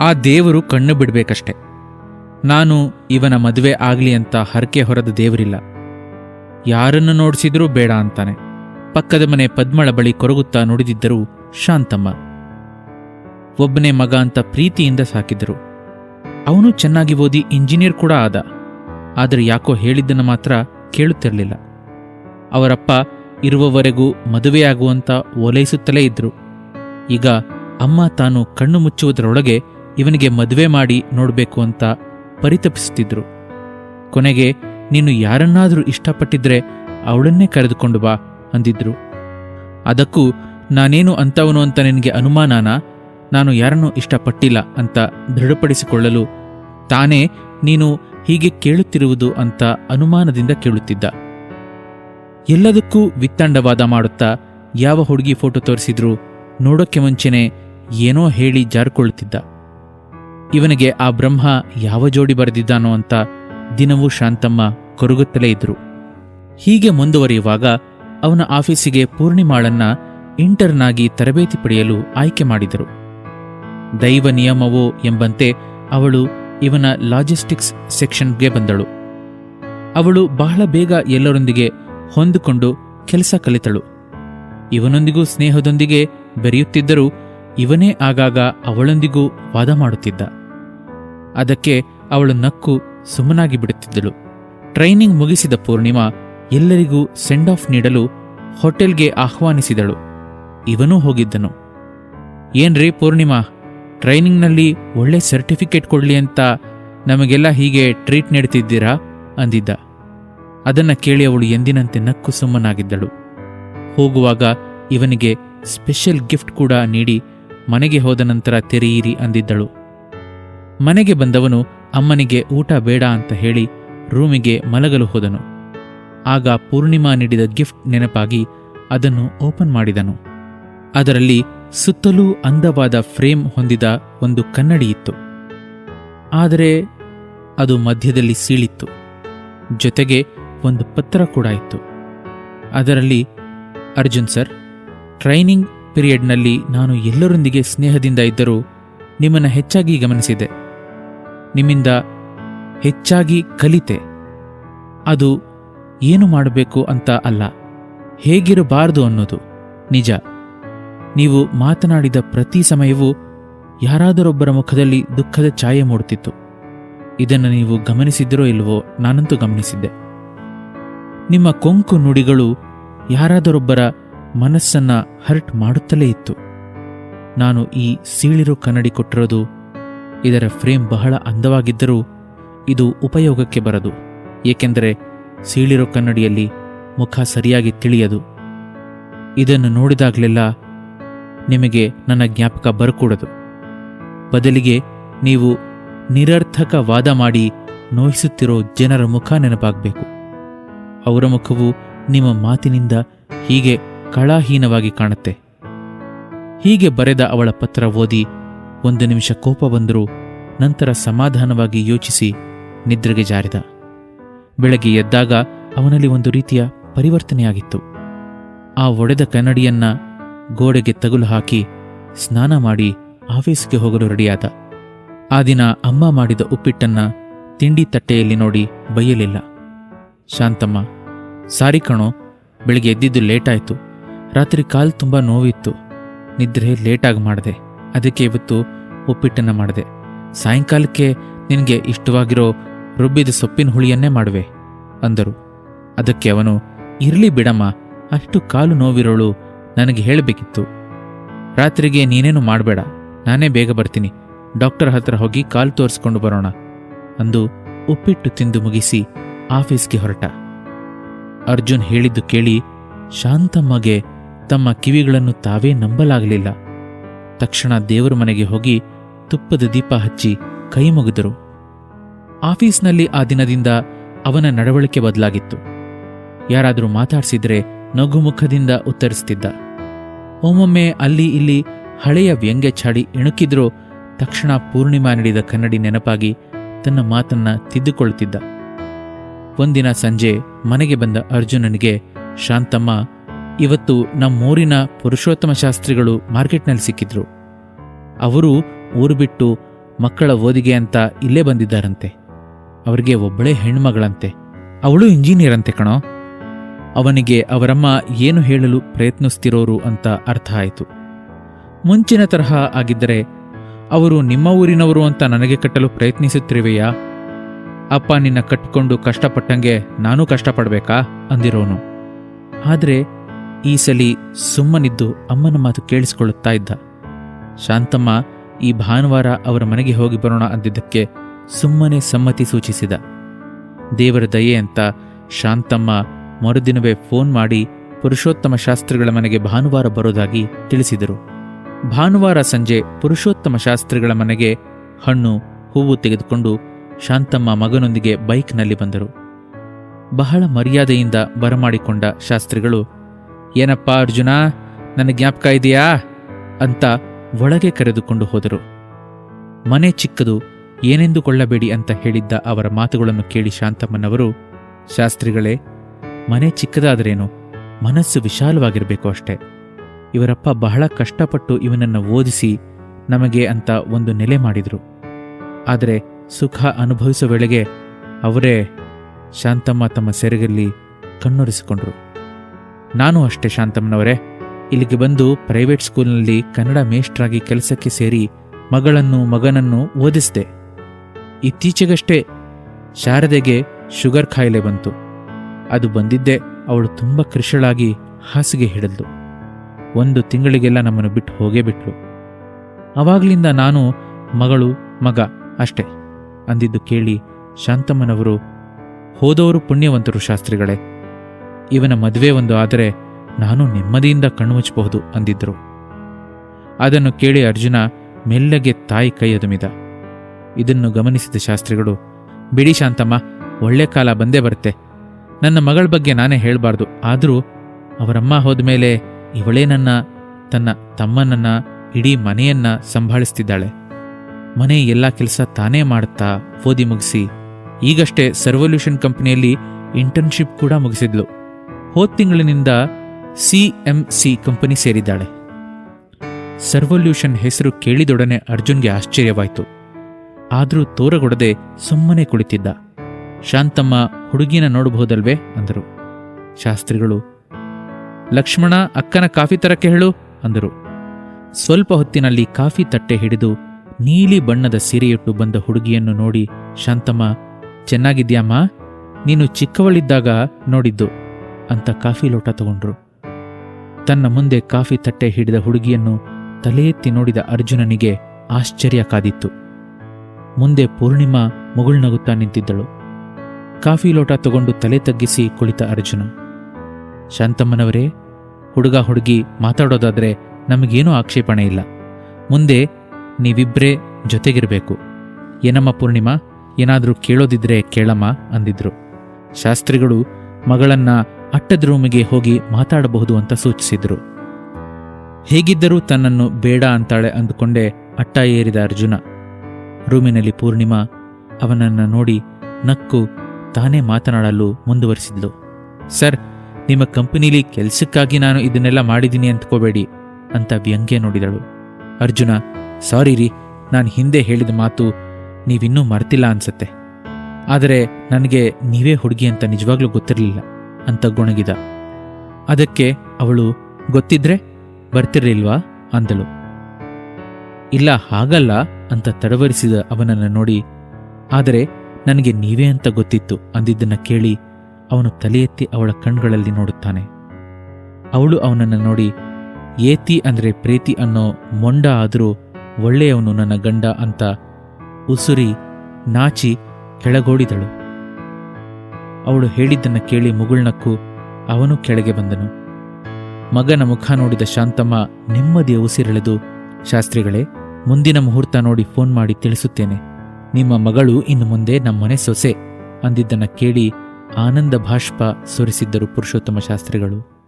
ಆ ದೇವರು ಕಣ್ಣು ಬಿಡಬೇಕಷ್ಟೆ. ನಾನು ಇವನ ಮದುವೆ ಆಗಲಿ ಅಂತ ಹರಕೆ ಹೊರದ ದೇವರಿಲ್ಲ. ಯಾರನ್ನು ನೋಡಿಸಿದ್ರೂ ಬೇಡ ಅಂತಾನೆ. ಪಕ್ಕದ ಮನೆ ಪದ್ಮಳ ಬಳಿ ಕೊರಗುತ್ತಾ ನುಡಿದಿದ್ದರು ಶಾಂತಮ್ಮ. ಒಬ್ಬನೇ ಮಗ ಅಂತ ಪ್ರೀತಿಯಿಂದ ಸಾಕಿದ್ರು ಅವನು ಚೆನ್ನಾಗಿ ಓದಿ ಇಂಜಿನಿಯರ್ ಕೂಡ ಆದ. ಆದರೆ ಯಾಕೋ ಹೇಳಿದ್ದನ್ನು ಮಾತ್ರ ಕೇಳುತ್ತಿರಲಿಲ್ಲ. ಅವರಪ್ಪ ಇರುವವರೆಗೂ ಮದುವೆಯಾಗುವಂತ ಓಲೈಸುತ್ತಲೇ ಇದ್ರು. ಈಗ ಅಮ್ಮ ತಾನು ಕಣ್ಣು ಮುಚ್ಚುವುದರೊಳಗೆ ಇವನಿಗೆ ಮದುವೆ ಮಾಡಿ ನೋಡಬೇಕು ಅಂತ ಪರಿತಪಿಸುತ್ತಿದ್ರು. ಕೊನೆಗೆ, ನೀನು ಯಾರನ್ನಾದರೂ ಇಷ್ಟಪಟ್ಟಿದ್ರೆ ಅವಳನ್ನೇ ಕರೆದುಕೊಂಡು ಬಾ ಅಂದಿದ್ರು. ಅದಕ್ಕೂ, ನಾನೇನು ಅಂತವನು ಅಂತ ನಿನಗೆ ಅನುಮಾನನಾ? ನಾನು ಯಾರನ್ನೂ ಇಷ್ಟಪಟ್ಟಿಲ್ಲ ಅಂತ ದೃಢಪಡಿಸಿಕೊಳ್ಳಲು ತಾನೇ ನೀನು ಹೀಗೆ ಕೇಳುತ್ತಿರುವುದು ಅಂತ ಅನುಮಾನದಿಂದ ಕೇಳುತ್ತಿದ್ದ. ಎಲ್ಲದಕ್ಕೂ ವಿತ್ತಂಡವಾದ ಮಾಡುತ್ತಾ ಯಾವ ಹುಡುಗಿ ಫೋಟೋ ತೋರಿಸಿದ್ರು ನೋಡೋಕ್ಕೆ ಮುಂಚೆನೆ ಏನೋ ಹೇಳಿ ಜಾರಿಕೊಳ್ಳುತ್ತಿದ್ದ. ಇವನಿಗೆ ಆ ಬ್ರಹ್ಮ ಯಾವ ಜೋಡಿ ಬರೆದಿದ್ದಾನೋ ಅಂತ ದಿನವೂ ಶಾಂತಮ್ಮ ಕೊರಗುತ್ತಲೇ ಇದ್ರು. ಹೀಗೆ ಮುಂದುವರಿಯುವಾಗ ಅವನ ಆಫೀಸಿಗೆ ಪೂರ್ಣಿಮಾಳನ್ನ ಇಂಟರ್ನಾಗಿ ತರಬೇತಿ ಪಡೆಯಲು ಆಯ್ಕೆ ಮಾಡಿದರು. ದೈವ ನಿಯಮವೋ ಎಂಬಂತೆ ಅವಳು ಇವನ ಲಾಜಿಸ್ಟಿಕ್ಸ್ ಸೆಕ್ಷನ್ಗೆ ಬಂದಳು. ಅವಳು ಬಹಳ ಬೇಗ ಎಲ್ಲರೊಂದಿಗೆ ಹೊಂದಿಕೊಂಡು ಕೆಲಸ ಕಲಿತಳು. ಇವನೊಂದಿಗೂ ಸ್ನೇಹದೊಂದಿಗೆ ಬೆರೆಯುತ್ತಿದ್ದರೂ ಇವನೇ ಆಗಾಗ ಅವಳೊಂದಿಗೂ ವಾದ ಮಾಡುತ್ತಿದ್ದ. ಅದಕ್ಕೆ ಅವಳು ನಕ್ಕು ಸುಮ್ಮನಾಗಿ ಬಿಡುತ್ತಿದ್ದಳು. ಟ್ರೈನಿಂಗ್ ಮುಗಿಸಿದ ಪೂರ್ಣಿಮಾ ಎಲ್ಲರಿಗೂ ಸೆಂಡ್ ಆಫ್ ನೀಡಲು ಹೋಟೆಲ್ಗೆ ಆಹ್ವಾನಿಸಿದಳು. ಇವನೂ ಹೋಗಿದ್ದನು. ಏನ್ರಿ ಪೂರ್ಣಿಮಾ, ಟ್ರೈನಿಂಗ್ನಲ್ಲಿ ಒಳ್ಳೆ ಸರ್ಟಿಫಿಕೇಟ್ ಕೊಡ್ಲಿ ಅಂತ ನಮಗೆಲ್ಲ ಹೀಗೆ ಟ್ರೀಟ್ ನೀಡ್ತಿದ್ದೀರಾ? ಅಂದಿದ್ದ. ಅದನ್ನ ಕೇಳಿ ಅವಳು ಎಂದಿನಂತೆ ನಕ್ಕು ಸುಮ್ಮನಾಗಿದ್ದಳು. ಹೋಗುವಾಗ ಇವನಿಗೆ ಸ್ಪೆಷಲ್ ಗಿಫ್ಟ್ ಕೂಡ ನೀಡಿ ಮನೆಗೆ ಹೋದ ನಂತರ ತೆರೆಯಿರಿ ಅಂದಿದ್ದಳು. ಮನೆಗೆ ಬಂದವನು ಅಮ್ಮನಿಗೆ ಊಟ ಬೇಡ ಅಂತ ಹೇಳಿ ರೂಮಿಗೆ ಮಲಗಲು ಹೋದನು. ಆಗ ಪೂರ್ಣಿಮಾ ನೀಡಿದ ಗಿಫ್ಟ್ ನೆನಪಾಗಿ ಅದನ್ನು ಓಪನ್ ಮಾಡಿದನು. ಅದರಲ್ಲಿ ಸುತ್ತಲೂ ಅಂದವಾದ ಫ್ರೇಮ್ ಹೊಂದಿದ ಒಂದು ಕನ್ನಡಿ ಇತ್ತು. ಆದರೆ ಅದು ಮಧ್ಯದಲ್ಲಿ ಸೀಳಿತ್ತು. ಜೊತೆಗೆ ಒಂದು ಪತ್ರ ಕೂಡ ಇತ್ತು. ಅದರಲ್ಲಿ, ಅರ್ಜುನ್ ಸರ್, ಟ್ರೈನಿಂಗ್ ಪೀರಿಯಡ್ನಲ್ಲಿ ನಾನು ಎಲ್ಲರೊಂದಿಗೆ ಸ್ನೇಹದಿಂದ ಇದ್ದರೂ ನಿಮ್ಮನ್ನು ಹೆಚ್ಚಾಗಿ ಗಮನಿಸಿದೆ. ನಿಮ್ಮಿಂದ ಹೆಚ್ಚಾಗಿ ಕಲಿತೆ. ಅದು ಏನು ಮಾಡಬೇಕು ಅಂತ ಅಲ್ಲ, ಹೇಗಿರಬಾರದು ಅನ್ನೋದು. ನಿಜ, ನೀವು ಮಾತನಾಡಿದ ಪ್ರತಿ ಸಮಯವೂ ಯಾರಾದರೊಬ್ಬರ ಮುಖದಲ್ಲಿ ದುಃಖದ ಛಾಯೆ ಮೂಡುತ್ತಿತ್ತು. ಇದನ್ನು ನೀವು ಗಮನಿಸಿದ್ರೋ ಇಲ್ವೋ ನಾನಂತೂ ಗಮನಿಸಿದ್ದೆ. ನಿಮ್ಮ ಕೊಂಕು ನುಡಿಗಳು ಯಾರಾದರೊಬ್ಬರ ಮನಸ್ಸನ್ನ ಹರ್ಟ್ ಮಾಡುತ್ತಲೇ ಇತ್ತು. ನಾನು ಈ ಸೀಳಿರು ಕನ್ನಡಿ ಕೊಟ್ಟಿರೋದು ಇದರ ಫ್ರೇಮ್ ಬಹಳ ಅಂದವಾಗಿದ್ದರೂ ಇದು ಉಪಯೋಗಕ್ಕೆ ಬರದು. ಏಕೆಂದರೆ ಸೀಳಿರೋ ಕನ್ನಡಿಯಲ್ಲಿ ಮುಖ ಸರಿಯಾಗಿ ತಿಳಿಯದು. ಇದನ್ನು ನೋಡಿದಾಗಲೆಲ್ಲ ನಿಮಗೆ ನನ್ನ ಜ್ಞಾಪಕ ಬರಕೂಡದು. ಬದಲಿಗೆ ನೀವು ನಿರರ್ಥಕ ವಾದ ಮಾಡಿ ನೋಯಿಸುತ್ತಿರೋ ಜನರ ಮುಖ ನೆನಪಾಗಬೇಕು. ಅವರ ಮುಖವು ನಿಮ್ಮ ಮಾತಿನಿಂದ ಹೀಗೆ ಕಳಾಹೀನವಾಗಿ ಕಾಣುತ್ತೆ. ಹೀಗೆ ಬರೆದ ಅವಳ ಪತ್ರ ಓದಿ ಒಂದು ನಿಮಿಷ ಕೋಪ ಬಂದರೂ ನಂತರ ಸಮಾಧಾನವಾಗಿ ಯೋಚಿಸಿ ನಿದ್ರೆಗೆ ಜಾರಿದ. ಬೆಳಗ್ಗೆ ಎದ್ದಾಗ ಅವನಲ್ಲಿ ಒಂದು ರೀತಿಯ ಪರಿವರ್ತನೆಯಾಗಿತ್ತು. ಆ ಒಡೆದ ಕನ್ನಡಿಯನ್ನ ಗೋಡೆಗೆ ತಗುಲು ಹಾಕಿ ಸ್ನಾನ ಮಾಡಿ ಆಫೀಸ್ಗೆ ಹೋಗಲು ರೆಡಿಯಾದ. ಆ ದಿನ ಅಮ್ಮ ಮಾಡಿದ ಉಪ್ಪಿಟ್ಟನ್ನ ತಿಂಡಿ ತಟ್ಟೆಯಲ್ಲಿ ನೋಡಿ ಬೈಯಲಿಲ್ಲ. ಶಾಂತಮ್ಮ, ಸಾರಿ ಕಣೋ, ಬೆಳಿಗ್ಗೆ ಎದ್ದಿದ್ದು ಲೇಟಾಯಿತು. ರಾತ್ರಿ ಕಾಲು ತುಂಬ ನೋವಿತ್ತು. ನಿದ್ರೆ ಲೇಟಾಗಿ ಮಾಡಿದೆ. ಅದಕ್ಕೆ ಇವತ್ತು ಉಪ್ಪಿಟ್ಟನ್ನು ಮಾಡಿದೆ. ಸಾಯಂಕಾಲಕ್ಕೆ ನಿನಗೆ ಇಷ್ಟವಾಗಿರೋ ರುಬ್ಬಿದ ಸೊಪ್ಪಿನ ಹುಳಿಯನ್ನೇ ಮಾಡುವೆ, ಅಂದರು. ಅದಕ್ಕೆ ಅವನು, ಇರ್ಲಿ ಬಿಡಮ್ಮ, ಅಷ್ಟು ಕಾಲು ನೋವಿರೋಳು ನನಗೆ ಹೇಳಬೇಕಿತ್ತು. ರಾತ್ರಿಗೆ ನೀನೇನು ಮಾಡಬೇಡ, ನಾನೇ ಬೇಗ ಬರ್ತೀನಿ, ಡಾಕ್ಟರ್ ಹತ್ರ ಹೋಗಿ ಕಾಲು ತೋರಿಸ್ಕೊಂಡು ಬರೋಣ, ಅಂದು ಉಪ್ಪಿಟ್ಟು ತಿಂದು ಮುಗಿಸಿ ಆಫೀಸ್ಗೆ ಹೊರಟ. ಅರ್ಜುನ್ ಹೇಳಿದ್ದು ಕೇಳಿ ಶಾಂತಮ್ಮಗೆ ತಮ್ಮ ಕಿವಿಗಳನ್ನು ತಾವೇ ನಂಬಲಾಗಲಿಲ್ಲ. ತಕ್ಷಣ ದೇವರ ಮನೆಗೆ ಹೋಗಿ ತುಪ್ಪದ ದೀಪ ಹಚ್ಚಿ ಕೈ ಮುಗಿದರು. ಆಫೀಸ್ನಲ್ಲಿ ಆ ದಿನದಿಂದ ಅವನ ನಡವಳಿಕೆ ಬದಲಾಗಿತ್ತು. ಯಾರಾದರೂ ಮಾತಾಡ್ಸಿದ್ರೆ ನಗುಮುಖದಿಂದ ಉತ್ತರಿಸ್ತಿದ್ದ. ಒಮ್ಮೊಮ್ಮೆ ಅಲ್ಲಿ ಇಲ್ಲಿ ಹಳೆಯ ವ್ಯಂಗ್ಯ ಚಾಡಿ ಇಣುಕಿದ್ರೂ ತಕ್ಷಣ ಪೂರ್ಣಿಮಾ ನೀಡಿದ ಕನ್ನಡಿ ನೆನಪಾಗಿ ತನ್ನ ಮಾತನ್ನ ತಿದ್ದುಕೊಳ್ಳುತ್ತಿದ್ದ ಒಂದಿನ ಸಂಜೆ ಮನೆಗೆ ಬಂದ ಅರ್ಜುನನಿಗೆ ಶಾಂತಮ್ಮ ಇವತ್ತು ನಮ್ಮೂರಿನ ಪುರುಷೋತ್ತಮ ಶಾಸ್ತ್ರಿಗಳು ಮಾರ್ಕೆಟ್ನಲ್ಲಿ ಸಿಕ್ಕಿದ್ರು. ಅವರು ಊರು ಬಿಟ್ಟು ಮಕ್ಕಳ ಓದಿಗೆ ಅಂತ ಇಲ್ಲೇ ಬಂದಿದ್ದಾರಂತೆ. ಅವರಿಗೆ ಒಬ್ಬಳೇ ಹೆಣ್ಮಗಳಂತೆ. ಅವಳು ಇಂಜಿನಿಯರ್ ಅಂತೆ ಕಣೋ. ಅವನಿಗೆ ಅವರಮ್ಮ ಏನು ಹೇಳಲು ಪ್ರಯತ್ನಿಸ್ತಿರೋರು ಅಂತ ಅರ್ಥ ಆಯಿತು. ಮುಂಚಿನ ತರಹ ಆಗಿದ್ದರೆ, ಅವರು ನಿಮ್ಮ ಊರಿನವರು ಅಂತ ನನಗೆ ಕಟ್ಟಲು ಪ್ರಯತ್ನಿಸುತ್ತಿರುವೆಯಾ? ಅಪ್ಪ ನಿನ್ನ ಕಟ್ಟಿಕೊಂಡು ಕಷ್ಟಪಟ್ಟಂಗೆ ನಾನೂ ಕಷ್ಟಪಡಬೇಕಾ? ಅಂದಿರೋನು. ಆದರೆ ಈ ಸಲಿ ಸುಮ್ಮನಿದ್ದು ಅಮ್ಮನ ಮಾತು ಕೇಳಿಸಿಕೊಳ್ಳುತ್ತಾ ಇದ್ದ. ಶಾಂತಮ್ಮ ಈ ಭಾನುವಾರ ಅವರ ಮನೆಗೆ ಹೋಗಿ ಬರೋಣ ಅಂದಿದ್ದಕ್ಕೆ ಸುಮ್ಮನೆ ಸಮ್ಮತಿ ಸೂಚಿಸಿದ. ದೇವರ ದಯೆ ಅಂತ ಶಾಂತಮ್ಮ ಮರುದಿನವೇ ಫೋನ್ ಮಾಡಿ ಪುರುಷೋತ್ತಮ ಶಾಸ್ತ್ರಿಗಳ ಮನೆಗೆ ಭಾನುವಾರ ಬರೋದಾಗಿ ತಿಳಿಸಿದರು. ಭಾನುವಾರ ಸಂಜೆ ಪುರುಷೋತ್ತಮ ಶಾಸ್ತ್ರಿಗಳ ಮನೆಗೆ ಹಣ್ಣು, ಹೂವು ತೆಗೆದುಕೊಂಡು ಶಾಂತಮ್ಮ ಮಗನೊಂದಿಗೆ ಬೈಕ್ನಲ್ಲಿ ಬಂದರು. ಬಹಳ ಮರ್ಯಾದೆಯಿಂದ ಬರಮಾಡಿಕೊಂಡ ಶಾಸ್ತ್ರಿಗಳು ಏನಪ್ಪ ಅರ್ಜುನ, ನನ್ನ ಜ್ಞಾಪಕ ಇದೆಯಾ? ಅಂತ ಒಳಗೆ ಕರೆದುಕೊಂಡು ಹೋದರು. ಮನೆ ಚಿಕ್ಕದು ಏನೆಂದುಕೊಳ್ಳಬೇಡಿ ಅಂತ ಹೇಳಿದ್ದ ಅವರ ಮಾತುಗಳನ್ನು ಕೇಳಿ ಶಾಂತಮ್ಮನವರು, ಶಾಸ್ತ್ರಿಗಳೇ, ಮನೆ ಚಿಕ್ಕದಾದರೇನು ಮನಸ್ಸು ವಿಶಾಲವಾಗಿರಬೇಕು ಅಷ್ಟೆ. ಇವರಪ್ಪ ಬಹಳ ಕಷ್ಟಪಟ್ಟು ಇವನನ್ನು ಓದಿಸಿ ನಮಗೆ ಅಂತ ಒಂದು ನೆಲೆ ಮಾಡಿದರು. ಆದರೆ ಸುಖ ಅನುಭವಿಸುವ ವೇಳೆಗೆ ಅವರೇ ಶಾಂತಮ್ಮ ತಮ್ಮ ಸೆರೆಗಲ್ಲಿ ಕಣ್ಣೊರೆಸಿಕೊಂಡ್ರು. ನಾನು ಅಷ್ಟೇ, ಶಾಂತಮ್ಮನವರೇ. ಇಲ್ಲಿಗೆ ಬಂದು ಪ್ರೈವೇಟ್ ಸ್ಕೂಲ್ನಲ್ಲಿ ಕನ್ನಡ ಮೇಷ್ಟ್ರಾಗಿ ಕೆಲಸಕ್ಕೆ ಸೇರಿ ಮಗಳನ್ನು, ಮಗನನ್ನು ಓದಿಸಿದೆ. ಇತ್ತೀಚೆಗಷ್ಟೇ ಶಾರದೆಗೆ ಶುಗರ್ ಖಾಯಿಲೆ ಬಂತು. ಅದು ಬಂದಿದ್ದೆ ಅವಳು ತುಂಬ ಕೃಷಳಾಗಿ ಹಾಸಿಗೆ ಹಿಡಿದ್ಲು. ಒಂದು ತಿಂಗಳಿಗೆಲ್ಲ ನಮ್ಮನ್ನು ಬಿಟ್ಟು ಹೋಗೇ ಬಿಟ್ಲು. ಅವಾಗ್ಲಿಂದ ನಾನು ಮಗಳು, ಮಗ ಅಷ್ಟೇ ಅಂದಿದ್ದು ಕೇಳಿ ಶಾಂತಮ್ಮನವರು, ಹೋದವರು ಪುಣ್ಯವಂತರು ಶಾಸ್ತ್ರಿಗಳೇ. ಇವನ ಮದುವೆ ಒಂದು ಆದರೆ ನಾನು ನೆಮ್ಮದಿಯಿಂದ ಕಣ್ಮುಚ್ಚಬಹುದು ಅಂದಿದ್ರು ಅದನ್ನು ಕೇಳಿ ಅರ್ಜುನ ಮೆಲ್ಲಗೆ ತಾಯಿ ಕೈ ಅದುಮಿದ. ಇದನ್ನು ಗಮನಿಸಿದ ಶಾಸ್ತ್ರಿಗಳು, ಬಿಡಿ ಶಾಂತಮ್ಮ, ಒಳ್ಳೆ ಕಾಲ ಬಂದೇ ಬರುತ್ತೆ. ನನ್ನ ಮಗಳ ಬಗ್ಗೆ ನಾನೇ ಹೇಳಬಾರ್ದು. ಆದರೂ ಅವರಮ್ಮ ಹೋದ್ಮೇಲೆ ಇವಳೇ ನನ್ನ, ತನ್ನ ತಮ್ಮನನ್ನ, ಇಡೀ ಮನೆಯನ್ನ ಸಂಭಾಳಿಸ್ತಿದ್ದಾಳೆ. ಮನೆ ಎಲ್ಲ ಕೆಲಸ ತಾನೇ ಮಾಡುತ್ತಾ ಓದಿ ಮುಗಿಸಿ, ಈಗಷ್ಟೇ ಸರ್ವಲ್ಯೂಷನ್ ಕಂಪನಿಯಲ್ಲಿ ಇಂಟರ್ನ್ಶಿಪ್ ಕೂಡ ಮುಗಿಸಿದ್ಲು. ಹೋದ ತಿಂಗಳಿನಿಂದ ಸಿ ಎಂ ಸಿ ಕಂಪನಿ ಸೇರಿದ್ದಾಳೆ. ಸರ್ವಲ್ಯೂಷನ್ ಹೆಸರು ಕೇಳಿದೊಡನೆ ಅರ್ಜುನ್ಗೆ ಆಶ್ಚರ್ಯವಾಯಿತು. ಆದರೂ ತೋರಗೊಡದೆ ಸುಮ್ಮನೆ ಕುಳಿತಿದ್ದ. ಶಾಂತಮ್ಮ, ಹುಡುಗಿನ ನೋಡಬಹುದಲ್ವೇ? ಅಂದರು. ಶಾಸ್ತ್ರಿಗಳು, ಲಕ್ಷ್ಮಣ, ಅಕ್ಕನ ಕಾಫಿ ತರಕ್ಕೆ ಹೇಳು, ಅಂದರು. ಸ್ವಲ್ಪ ಹೊತ್ತಿನಲ್ಲಿ ಕಾಫಿ ತಟ್ಟೆ ಹಿಡಿದು ನೀಲಿ ಬಣ್ಣದ ಸೀರೆಯುಟ್ಟು ಬಂದ ಹುಡುಗಿಯನ್ನು ನೋಡಿ ಶಾಂತಮ್ಮ ಚೆನ್ನಾಗಿದ್ಯಾಮ್ಮ ನೀನು ಚಿಕ್ಕವಳಿದ್ದಾಗ ನೋಡಿದ್ದು. ಅಂತ ಕಾಫಿ ಲೋಟ ತಗೊಂಡ್ರು. ತನ್ನ ಮುಂದೆ ಕಾಫಿ ತಟ್ಟೆ ಹಿಡಿದ ಹುಡುಗಿಯನ್ನು ತಲೆ ಎತ್ತಿ ನೋಡಿದ ಅರ್ಜುನನಿಗೆ ಆಶ್ಚರ್ಯ ಕಾದಿತ್ತು. ಮುಂದೆ ಪೂರ್ಣಿಮಾ ಮುಗುಳ್ನಗುತ್ತಾ ನಿಂತಿದ್ದಳು. ಕಾಫಿ ಲೋಟ ತಗೊಂಡು ತಲೆ ತಗ್ಗಿಸಿ ಕುಳಿತ ಅರ್ಜುನ. ಶಾಂತಮ್ಮನವರೇ, ಹುಡುಗ ಹುಡುಗಿ ಮಾತಾಡೋದಾದ್ರೆ ನಮಗೇನೂ ಆಕ್ಷೇಪಣೆ ಇಲ್ಲ. ಮುಂದೆ ನೀವಿಬ್ರೇ ಜೊತೆಗಿರಬೇಕು. ಏನಮ್ಮ ಪೂರ್ಣಿಮಾ, ಏನಾದರೂ ಕೇಳೋದಿದ್ರೆ ಕೇಳಮ್ಮ ಅಂದಿದ್ರು. ಶಾಸ್ತ್ರಿಗಳು ಮಗಳನ್ನ ಅಟ್ಟದ ರೂಮಿಗೆ ಹೋಗಿ ಮಾತಾಡಬಹುದು ಅಂತ ಸೂಚಿಸಿದ್ರು. ಹೇಗಿದ್ದರೂ ತನ್ನನ್ನು ಬೇಡ ಅಂತಾಳೆ ಅಂದುಕೊಂಡೇ ಅಟ್ಟ ಏರಿದ ಅರ್ಜುನ. ರೂಮಿನಲ್ಲಿ ಪೂರ್ಣಿಮಾ ಅವನನ್ನು ನೋಡಿ ನಕ್ಕು ತಾನೇ ಮಾತನಾಡಲು ಮುಂದುವರಿಸಿದ್ಲು. ಸರ್, ನಿಮ್ಮ ಕಂಪನಿಲಿ ಕೆಲಸಕ್ಕಾಗಿ ನಾನು ಇದನ್ನೆಲ್ಲ ಮಾಡಿದ್ದೀನಿ ಅಂದ್ಕೋಬೇಡಿ ಅಂತ ವ್ಯಂಗ್ಯ ನೋಡಿದಳು. ಅರ್ಜುನ, ಸಾರಿ ರೀ, ನಾನು ಹಿಂದೆ ಹೇಳಿದ ಮಾತು ನೀವಿನ್ನೂ ಮರ್ತಿಲ್ಲ ಅನ್ಸತ್ತೆ. ಆದರೆ ನನಗೆ ನೀವೇ ಹುಡುಗಿ ಅಂತ ನಿಜವಾಗ್ಲೂ ಗೊತ್ತಿರಲಿಲ್ಲ. ಅಂತ ಗೊಣಗಿದ. ಅದಕ್ಕೆ ಅವಳು, ಗೊತ್ತಿದ್ರೆ ಬರ್ತಿರ್ಲಿಲ್ವಾ? ಅಂದಳು. ಇಲ್ಲ, ಹಾಗಲ್ಲ, ಅಂತ ತಡವರಿಸಿದ ಅವನನ್ನು ನೋಡಿ, ಆದರೆ ನನಗೆ ನೀವೇ ಅಂತ ಗೊತ್ತಿತ್ತು, ಅಂದಿದ್ದನ್ನ ಕೇಳಿ ಅವನು ತಲೆ ಎತ್ತಿ ಅವಳ ಕಣ್ಗಳಲ್ಲಿ ನೋಡುತ್ತಾನೆ. ಅವಳು ಅವನನ್ನು ನೋಡಿ, ಏತಿ ಅಂದ್ರೆ ಪ್ರೀತಿ ಅನ್ನೋ ಮೊಂಡ ಆದರೂ ಒಳ್ಳೆಯವನು ನನ್ನ ಗಂಡ, ಅಂತ ಉಸುರಿ ನಾಚಿ ಕೆಳಗೋಡಿದಳು. ಅವಳು ಹೇಳಿದ್ದನ್ನ ಕೇಳಿ ಮುಗುಳ್ನಕ್ಕು ಅವನು ಕೆಳಗೆ ಬಂದನು. ಮಗನ ಮುಖ ನೋಡಿದ ಶಾಂತಮ್ಮ ನೆಮ್ಮದಿಯ ಉಸಿರೆಳೆದು, ಶಾಸ್ತ್ರಿಗಳೇ, ಮುಂದಿನ ಮುಹೂರ್ತ ನೋಡಿ ಫೋನ್ ಮಾಡಿ ತಿಳಿಸುತ್ತೇನೆ. ನಿಮ್ಮ ಮಗಳು ಇನ್ನು ಮುಂದೆ ನಮ್ಮನೆ ಸೊಸೆ ಅಂದಿದ್ದನ್ನ ಕೇಳಿ ಆನಂದ ಭಾಷ್ಪ ಸುರಿಸಿದ್ದರು ಪುರುಷೋತ್ತಮ ಶಾಸ್ತ್ರಿಗಳು.